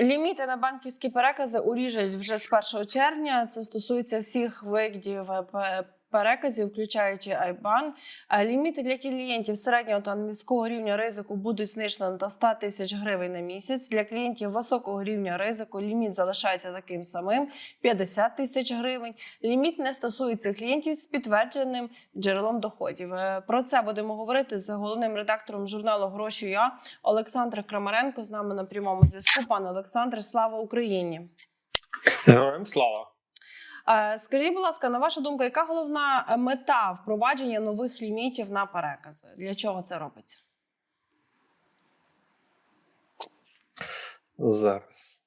Ліміти на банківські перекази уріжуть вже з 1 червня. Це стосується всіх видів е, переказів, включаючи IBAN. Ліміти для клієнтів середнього та низького рівня ризику будуть знижені до 100 тисяч гривень на місяць. Для клієнтів високого рівня ризику ліміт залишається таким самим 50 тисяч гривень. Ліміт не стосується клієнтів з підтвердженим джерелом доходів. Е, Про це будемо говорити з головним редактором журналу Гроші Я Олександр Крамаренко з нами на прямому зв'язку. Пане Олександре, слава Україні! Героям слава. Скажіть, будь ласка, на вашу думку, яка головна е, мета впровадження нових лімітів на перекази? Для чого це робиться? Зараз.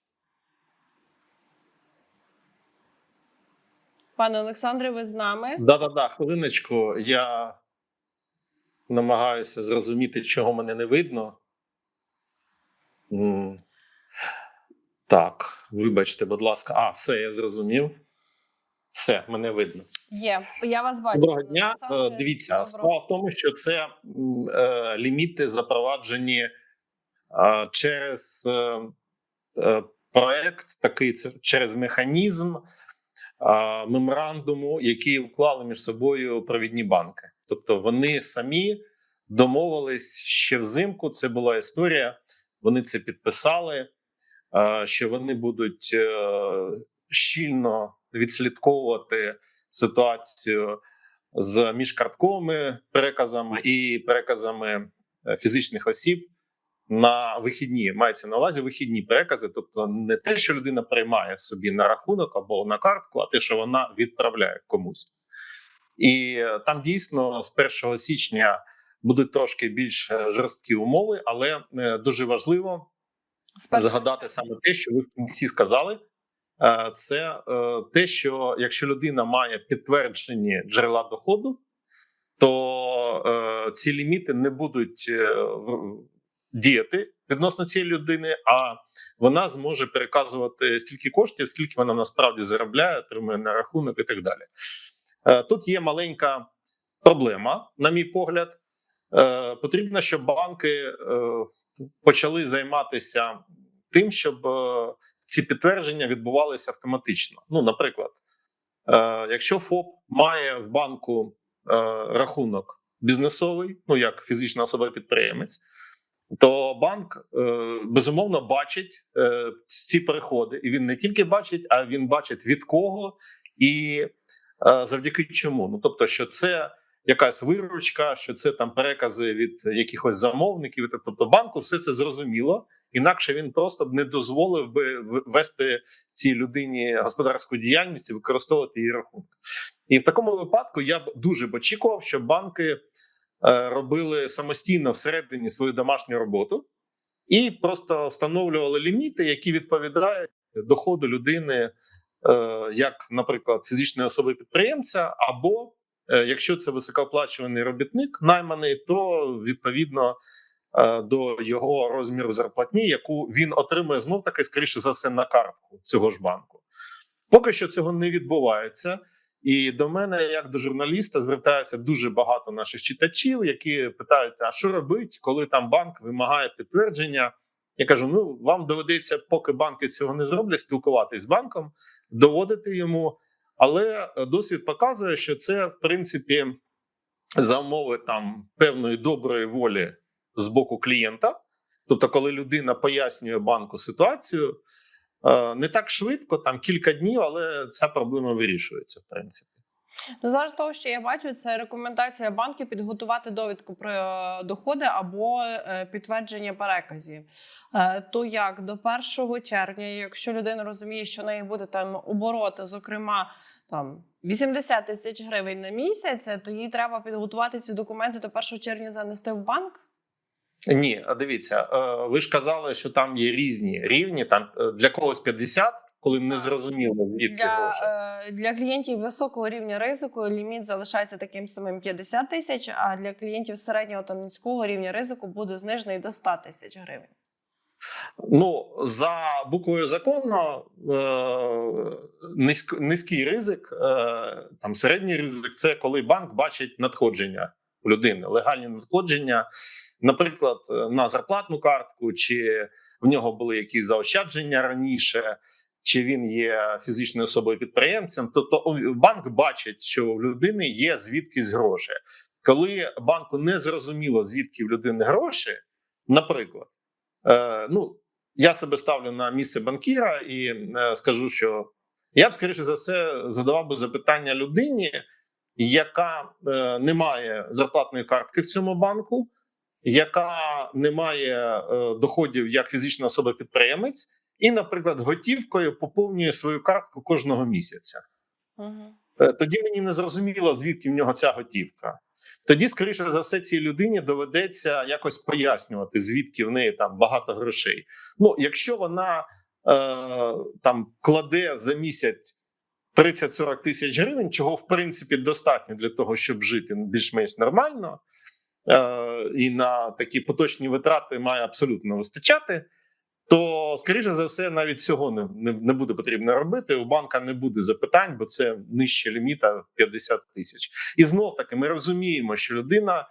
Пане Олександре, ви з нами? Да-да-да, хвилиночку. Я намагаюся зрозуміти, чого мене не видно. Так, вибачте, будь ласка. А, все, я зрозумів. Все, мене видно. Є, я вас бачу. Доброго дня. Олександре. Е, Дивіться, справа в тому, що це е, ліміти запроваджені е, через е, е, проект, такий це- через механізм е, меморандуму, який уклали між собою провідні банки. Тобто вони самі домовились ще взимку. Це була історія. Вони це підписали, е, що вони будуть е, щільно відслідковувати ситуацію з міжкартковими переказами і переказами е, фізичних осіб на вихідні. Мається на увазі вихідні перекази, тобто не те, що людина приймає собі на рахунок або на картку, а те, що вона відправляє комусь. І е, там дійсно з 1 січня будуть трошки більш е, жорсткі умови, але дуже важливо першого- згадати саме те, що ви в кінці сказали. Е, Це е, те, що якщо людина має підтверджені джерела доходу, то е, ці ліміти не будуть діяти відносно цієї людини, а вона зможе переказувати стільки коштів, скільки вона насправді заробляє, отримує на рахунок і так далі. Тут є маленька проблема, на мій погляд. Потрібно, щоб банки почали займатися тим, щоб е, ці підтвердження відбувалися автоматично. Ну, наприклад, е, якщо ФОП має в банку е, рахунок бізнесовий, ну як фізична особа-підприємець, то банк безумовно бачить ці переходи, і він не тільки бачить, а він бачить від кого і завдяки чому. Ну тобто, що це якась виручка, що це там перекази від якихось замовників. Тобто банку все це зрозуміло. Інакше він просто б не дозволив би вести цій людині господарську діяльність і використовувати її рахунок. І в такому випадку я б дуже б очікував, що банки е, робили самостійно всередині свою домашню роботу і просто встановлювали ліміти, які відповідають доходу людини, е, як, наприклад, фізичної особи підприємця, або е, якщо це високооплачуваний робітник, найманий, то відповідно до його розміру зарплатні, яку він отримує знов таки, скоріше за все, на картку цього ж банку. Поки що цього не відбувається. І до мене, як до журналіста, звертається дуже багато наших читачів, які питають: а що робить, коли там банк вимагає підтвердження? Я кажу: ну вам доведеться, поки банки цього не зроблять, спілкуватись з банком, доводити йому. Але е, досвід показує, що це в принципі за умови там певної доброї волі з боку клієнта. Тобто, коли людина пояснює банку ситуацію, е, не так швидко, там кілька днів, але ця проблема вирішується, в принципі. Ну, зараз того, що я бачу, це рекомендація банків підготувати довідку про е, доходи або е, підтвердження переказів. То як до 1 червня, якщо людина розуміє, що в неї буде там обороти, зокрема там 80 тисяч гривень на місяць, то їй треба підготувати ці документи до 1 червня занести в банк. Ні, а дивіться, е, ви ж казали, що там є різні рівні. Там е, для когось 50, коли не зрозуміло звідки Для, гроші. е, для клієнтів високого рівня ризику ліміт залишається таким самим 50 тисяч, а для клієнтів середнього та низького рівня ризику буде знижений до 100 тисяч гривень. Ну за буквою закону е, низький ризик, е, там середній ризик це коли банк бачить надходження у людини, легальні надходження, наприклад, е, на зарплатну картку чи в нього були якісь заощадження раніше, чи він є фізичною особою підприємцем, то, то банк бачить, що в людини є звідкись гроші. Коли банку не зрозуміло, звідки в людини гроші, наприклад, е, ну я себе ставлю на місце банкіра і е, скажу, що я б скоріше за все задавав би запитання людині, яка е, не має зарплатної картки в цьому банку, яка не має е, доходів як фізична особа-підприємець, і, наприклад, готівкою поповнює свою картку кожного місяця. Угу. Е, Тоді мені не зрозуміло, звідки в нього ця готівка. Тоді, скоріше за все, цій людині доведеться якось пояснювати, звідки в неї там багато грошей. Ну, якщо вона е, там кладе за місяць 30-40 тисяч гривень, чого в принципі достатньо для того, щоб жити більш-менш нормально, е, і на такі поточні витрати має абсолютно вистачати. То, скоріше за все, навіть цього не, не, не буде потрібно робити. У банка не буде запитань, бо це нижче ліміта в 50 тисяч. І знов таки ми розуміємо, що людина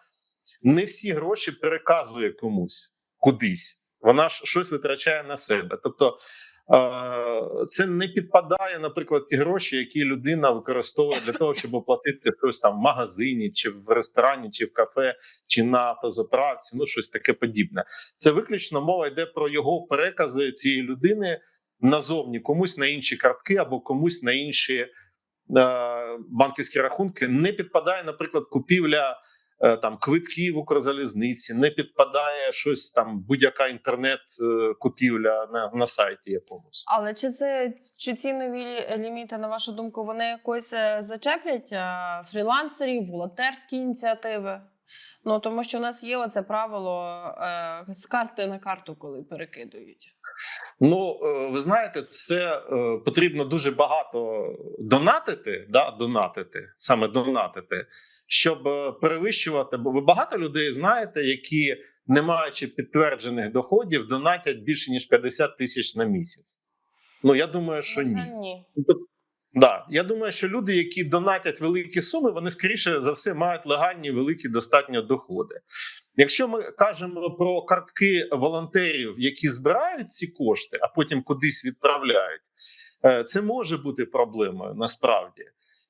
не всі гроші переказує комусь кудись. Вона ж щось витрачає на себе. Тобто це не підпадає, наприклад, ті гроші, які людина використовує для того, щоб оплатити щось там в магазині, чи в ресторані, чи в кафе, чи на автозаправці, ну щось таке подібне. Це виключно мова йде про його перекази цієї людини назовні, комусь на інші картки або комусь на інші е, банківські рахунки. Не підпадає, наприклад, купівля е, там квитків Укрзалізниці, не підпадає щось там, будь-яка інтернет-купівля на, на сайті якомусь. Але чи це чи ці нові ліміти, на вашу думку, вони якось е, зачеплять е, фрілансерів, волонтерські ініціативи? Ну тому що в нас є оце правило е, з карти на карту, коли перекидують. Ну, е, ви знаєте, це е, потрібно дуже багато донатити, да, донатити, саме донатити, щоб е, перевищувати. Бо ви багато людей знаєте, які, не маючи підтверджених доходів, донатять більше ніж 50 тисяч на місяць. Ну я думаю, що ні. ні. Тобто, Да, я думаю, що люди, які донатять великі суми, вони скоріше за все мають легальні великі достатньо доходи. Якщо ми кажемо про картки волонтерів, які збирають ці кошти, а потім кудись відправляють, е, це може бути проблемою насправді.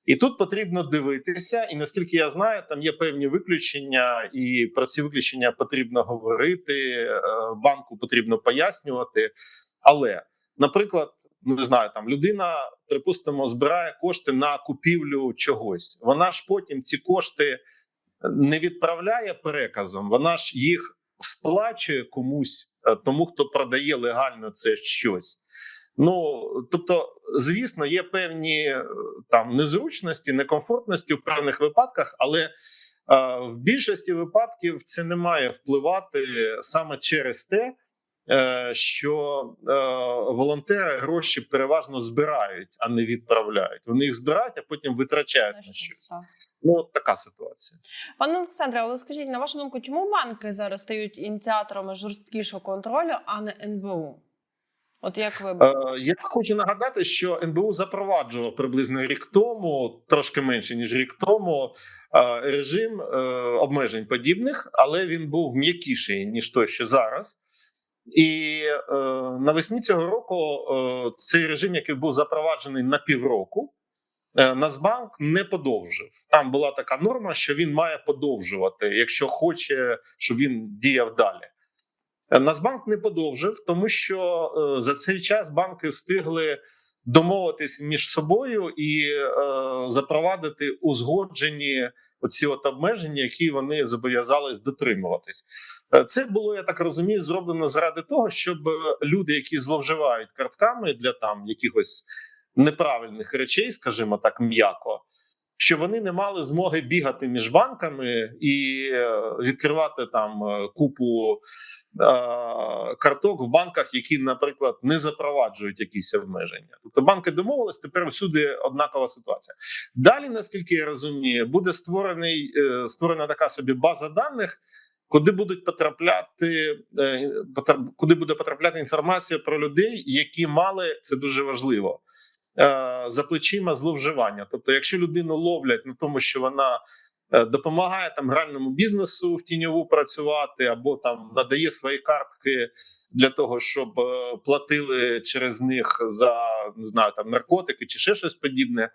І тут потрібно дивитися, і наскільки я знаю, там є певні виключення, і про ці виключення потрібно говорити. е, Банку потрібно пояснювати. Але, наприклад, ну не знаю, там людина, припустимо, збирає кошти на купівлю чогось. Вона ж потім ці кошти не відправляє переказом, вона ж їх сплачує комусь, е, тому хто продає легально це щось. Ну тобто, звісно, є певні е, там незручності, некомфортності в певних випадках, але е, в більшості випадків це не має впливати саме через те, що е, волонтери гроші переважно збирають, а не відправляють. Вони їх збирають, а потім витрачають На щось. Ну от така ситуація. Пане Олександре, але скажіть, на вашу думку, чому банки зараз стають ініціаторами жорсткішого контролю, а не НБУ? От як ви Е, я хочу нагадати, що НБУ запроваджував приблизно рік тому, трошки менше ніж рік тому, е, режим е, обмежень подібних, але він був м'якіший ніж той, що зараз. І е, навесні цього року е, цей режим, який був запроваджений на півроку, е, Нацбанк не подовжив. Там була така норма, що він має подовжувати, якщо хоче, щоб він діяв далі. Е, Нацбанк не подовжив, тому що е, за цей час банки встигли домовитись між собою і е, запровадити узгоджені оці от обмеження, які вони зобов'язались дотримуватись. Е, Це було, я так розумію, зроблено заради того, щоб е, люди, які зловживають картками для там якихось неправильних речей, скажімо так, м'яко. Що вони не мали змоги бігати між банками і е, відкривати там е, купу е, карток в банках, які, наприклад, не запроваджують якісь обмеження. Тобто банки домовились, тепер всюди однакова ситуація. Далі, наскільки я розумію, буде створений е, створена така собі база даних, куди будуть потрапляти, е, куди буде потрапляти інформація про людей, які мали це дуже важливо. Е, За плечима зловживання. Тобто, якщо людину ловлять на тому, що вона е, допомагає там гральному бізнесу в тіньову працювати, або там надає свої картки для того, щоб е, платили через них за не знаю там наркотики чи ще щось подібне.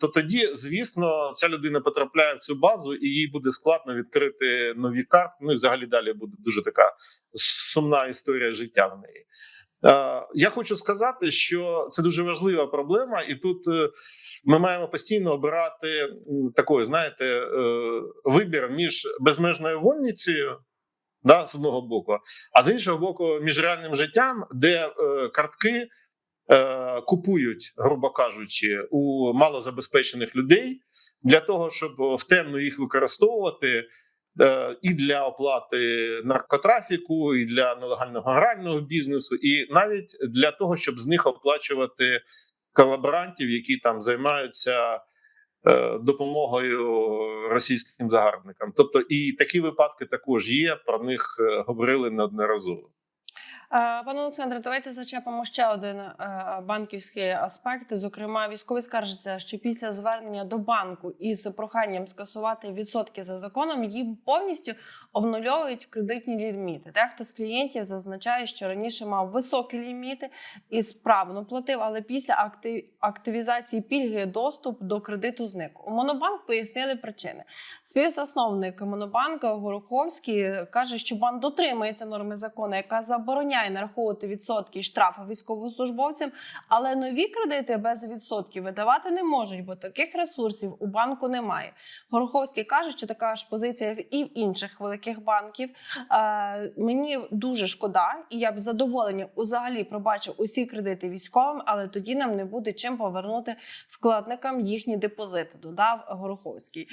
То тоді, звісно, ця людина потрапляє в цю базу, і їй буде складно відкрити нові карти. Ну і взагалі далі буде дуже така сумна історія життя в неї. Е, Я хочу сказати, що це дуже важлива проблема, і тут е, ми маємо постійно обирати м, такий, знаєте, е, вибір між безмежною вольницею, да, з одного боку, а з іншого боку, між реальним життям, де картки купують, грубо кажучи, у малозабезпечених людей для того, щоб в темну їх використовувати. Е, І для оплати наркотрафіку, і для нелегального грального бізнесу, і навіть для того, щоб з них оплачувати колаборантів, які там займаються е, допомогою російським загарбникам. Тобто, і такі випадки також є. Про них е, говорили неодноразово. Е, Пане Олександре, давайте зачепимо ще один е, банківський аспект. Зокрема, військовий скаржиться, що після звернення до банку із проханням скасувати відсотки за законом їм повністю обнульовують кредитні ліміти. Дехто з клієнтів зазначає, що раніше мав високі ліміти і справно платив, але після активізації пільги доступ до кредиту зник. У Монобанк пояснили причини. Співзасновник Монобанка Гороховський каже, що банк дотримується норми закону, яка забороняє нараховувати відсотки і штрафи військовослужбовцям, але нові кредити без відсотків видавати не можуть, бо таких ресурсів у банку немає. Гороховський каже, що така ж позиція і в інших великих банків. Е, мені дуже шкода, і я б задоволення взагалі пробачив усі кредити військовим, але тоді нам не буде чим повернути вкладникам їхні депозити. Додав Гороховський.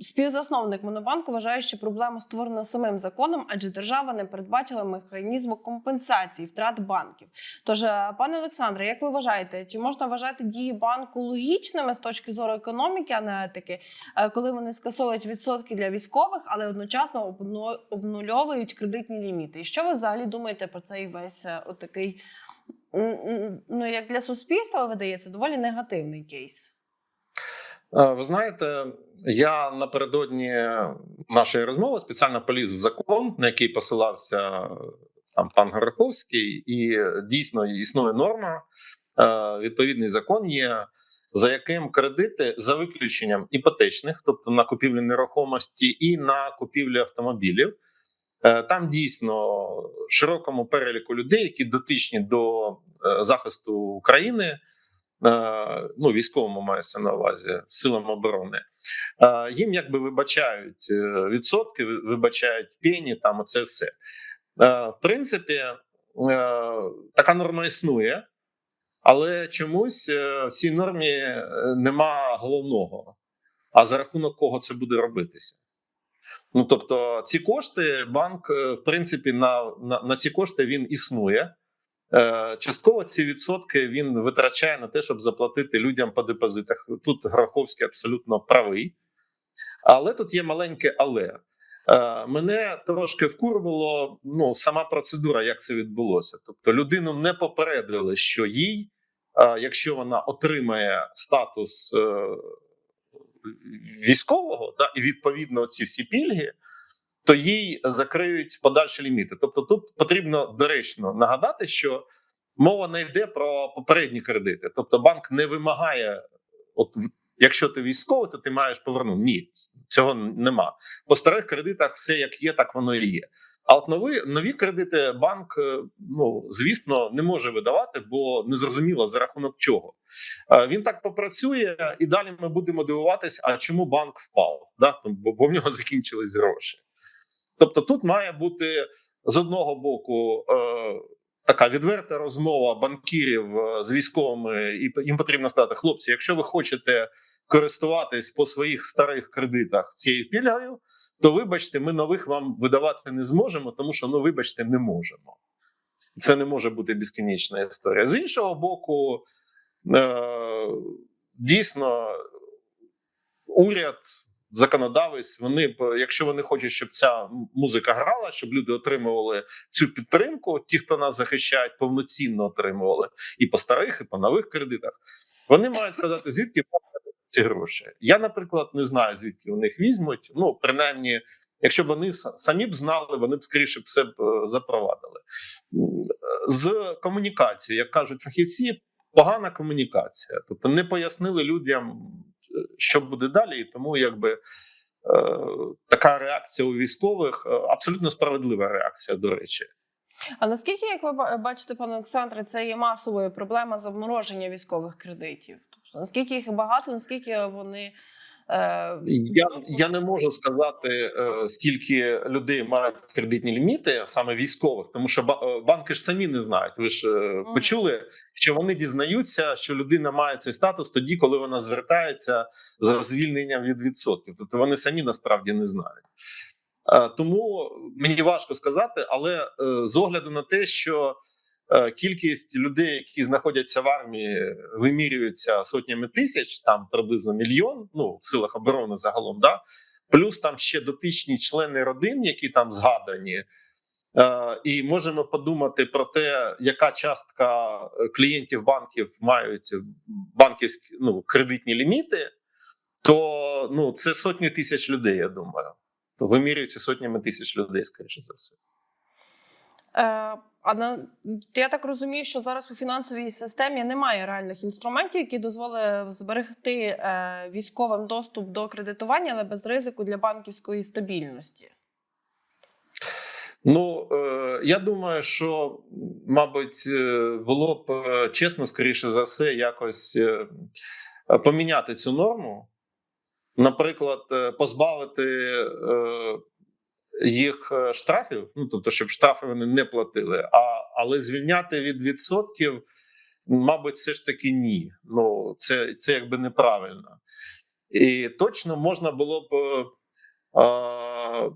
Співзасновник Монобанку вважає, що проблему створено самим законом, адже держава не передбачила механізму компенсації втрат банків. Тож, е, пане Олександре, як ви вважаєте, чи можна вважати дії банку логічними з точки зору економіки, а не етики, е, коли вони скасовують відсотки для військових, але одночасно обнульовують кредитні ліміти? І що ви взагалі думаєте про цей весь е, отакий, ну як для суспільства видається, доволі негативний кейс? Е, Ви знаєте, я напередодні нашої розмови спеціально поліз в закон, на який посилався там пан Гороховський, і дійсно існує норма. е, Відповідний закон є, за яким кредити за виключенням іпотечних, тобто на купівлю нерухомості і на купівлю автомобілів. е, Там дійсно широкому переліку людей, які дотичні до захисту України, ну військовому мається на увазі силам оборони. е, Їм якби вибачають е, відсотки, вибачають пені, там оце все. Е, В принципі, е, така норма існує, але чомусь е, в цій нормі е, нема головного. А за рахунок кого це буде робитися? Ну тобто, ці кошти банк, е, в принципі, на, на, на ці кошти він існує. Е, Частково ці відсотки він витрачає на те, щоб заплатити людям по депозитах. Тут Граховський абсолютно правий. Але тут є маленьке але. Е, Мене трошки вкурвало ну, сама процедура, як це відбулося. Тобто, людину не попередили, що їй, е, якщо вона отримає статус військового, да, і відповідно ці всі пільги, то їй закриють подальші ліміти. Тобто, тут потрібно доречно нагадати, що мова не йде про попередні кредити. Тобто, банк не вимагає, от якщо ти військовий, то ти маєш повернути. Ні, цього нема. По старих кредитах все як є, так воно і є. А от нові нові кредити банк, е, ну звісно, не може видавати, бо незрозуміло за рахунок чого. Е, Він так попрацює, і далі ми будемо дивуватись, а чому банк впав? Да? Бо в нього закінчились гроші. Тобто, тут має бути з одного боку е, така відверта розмова банкірів е, з військовими, і їм потрібно сказати, хлопці, якщо ви хочете користуватись по своїх старих кредитах цією пільгою, то вибачте, ми нових вам видавати не зможемо, тому що ну, вибачте, не можемо. Це не може бути безкінечна історія. З іншого боку, е, дійсно, уряд, законодавець, вони якщо вони хочуть, щоб ця музика грала, щоб люди отримували цю підтримку, ті, хто нас захищають, повноцінно отримували і по старих, і по нових кредитах. Вони мають сказати, звідки ці гроші. Я, наприклад, не знаю, звідки вони їх візьмуть. Ну, принаймні, якщо б вони самі б знали, вони б скоріше все б е, запровадили. З комунікацією, як кажуть фахівці, погана комунікація. Тобто не пояснили людям, що буде далі, і тому якби. е, Така реакція у військових е, абсолютно справедлива реакція, до речі. А наскільки, як ви бачите, пане Олександре, це є масовою проблема замороження військових кредитів? Тобто наскільки їх багато, наскільки вони Я, я не можу сказати, е, скільки людей мають кредитні ліміти, саме військових, тому що е, банки ж самі не знають. Ви ж е, почули, що вони дізнаються, що людина має цей статус тоді, коли вона звертається за звільненням від відсотків. Тобто вони самі насправді не знають. Е, Тому мені важко сказати, але е, з огляду на те, що е, кількість людей, які знаходяться в армії, вимірюється сотнями тисяч, там приблизно мільйон. Ну в силах оборони загалом, да плюс там ще дотичні члени родин, які там згадані. Е, І можемо подумати про те, яка частка е, клієнтів банків мають банківські ну кредитні ліміти, то ну це сотні тисяч людей. Я думаю, то вимірюється сотнями тисяч людей, скоріше за все. Е, я так розумію, що зараз у фінансовій системі немає реальних інструментів, які дозволили зберегти е, військовим доступ до кредитування, але без ризику для банківської стабільності. Ну е, я думаю, що мабуть е, було б е, чесно, скоріше за все, якось е, поміняти цю норму. Наприклад, е, позбавити е, їх е, штрафів, ну тобто, щоб штрафи вони не платили, а але звільняти від відсотків, мабуть, все ж таки ні. Ну це, це якби неправильно. І точно можна було б. е,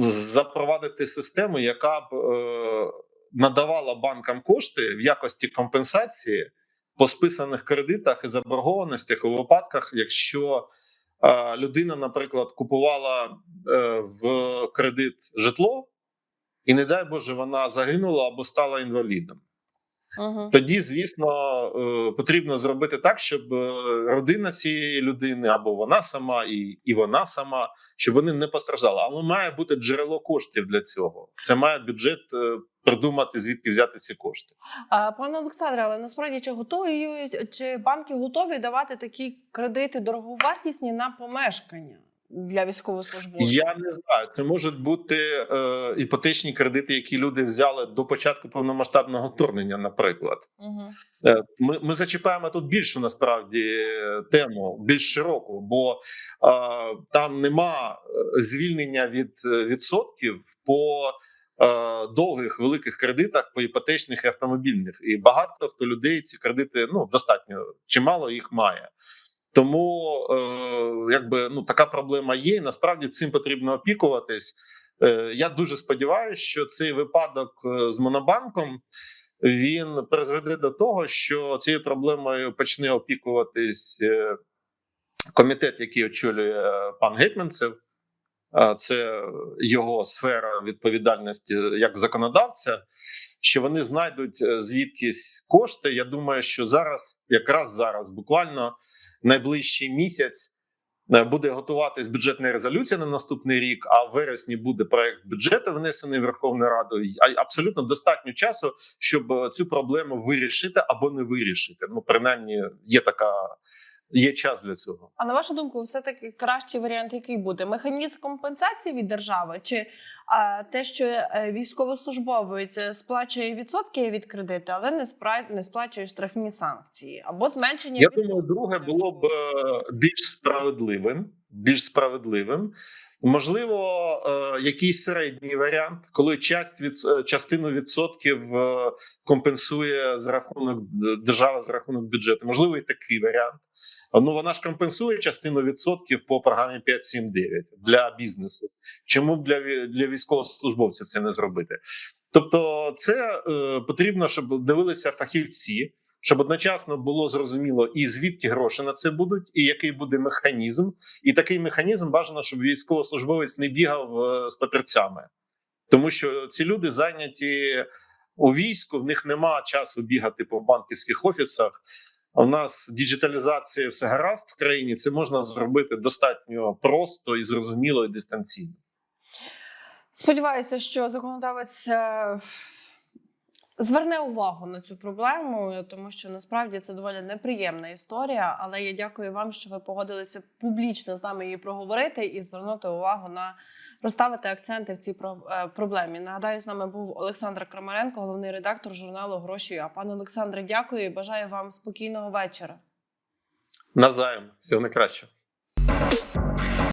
запровадити систему, яка б е, надавала банкам кошти в якості компенсації по списаних кредитах і заборгованостях у випадках, якщо людина, наприклад, купувала е, в кредит житло, і не дай Боже, вона загинула або стала інвалідом. Угу. Тоді, звісно, е, потрібно зробити так, щоб е, родина цієї людини або вона сама, і, і вона сама, щоб вони не постраждали. Але має бути джерело коштів для цього. Це має бюджет придумати, звідки взяти ці кошти. А, пане Олександре, але насправді чи готові чи банки готові давати такі кредити дороговартісні на помешкання для військовослужбовців? Я не знаю. Це можуть бути е, іпотечні кредити, які люди взяли до початку повномасштабного вторгнення, наприклад. Угу. Е, Ми, ми зачіпаємо тут більшу насправді тему, більш широку, бо е, там нема е, звільнення від е, відсотків по довгих великих кредитах, по іпотечних і автомобільних. І багато хто людей ці кредити ну достатньо чимало їх має. Тому е, якби ну така проблема є. і Насправді цим потрібно опікуватись. Е, я дуже сподіваюся, що цей випадок е, з монобанком він призведе до того, що цією проблемою почне опікуватись е, комітет, який очолює е, пан Гетьманцев. Це його сфера відповідальності як законодавця. Що вони знайдуть е, звідкись кошти. Я думаю, що зараз, якраз зараз, буквально найближчий місяць, е, буде готуватись бюджетна резолюція на наступний рік. А в вересні буде проект бюджету внесений в Верховну Раду. Абсолютно достатньо часу, щоб е, цю проблему вирішити або не вирішити. Ну, принаймні, є така є час для цього. А на вашу думку, все таки кращий варіант, який буде? Механізм компенсації від держави, чи а, те, що е, військовослужбовець сплачує відсотки від кредиту, але не спра... не сплачує штрафні санкції або зменшення Я від... думаю, друге було б е, більш справедливим. Більш справедливим, можливо, е, якийсь середній варіант, коли часть від е, частину відсотків е, компенсує за рахунок держава за рахунок бюджету. Можливо, і такий варіант. Ну вона ж компенсує частину відсотків по програмі 5.7.9 для бізнесу. Чому б для для військовослужбовців це не зробити? Тобто, це е, потрібно, щоб дивилися фахівці щоб одночасно було зрозуміло і звідки гроші на це будуть, і який буде механізм. І такий механізм бажано, щоб військовослужбовець не бігав е, з папірцями, тому що ці люди зайняті у війську, в них нема часу бігати по банківських офісах. у нас діджиталізація все гаразд в країні. Це можна зробити достатньо просто і зрозуміло і дистанційно. Сподіваюся, що законодавець е, зверне увагу на цю проблему, тому що насправді це доволі неприємна історія. Але я дякую вам, що ви погодилися публічно з нами її проговорити і звернути увагу на розставити акценти в цій е, проблемі. Нагадаю, з нами був Олександр Крамаренко, головний редактор журналу Гроші. А пане Олександре, дякую і бажаю вам спокійного вечора. Навзаєм, всього найкращого.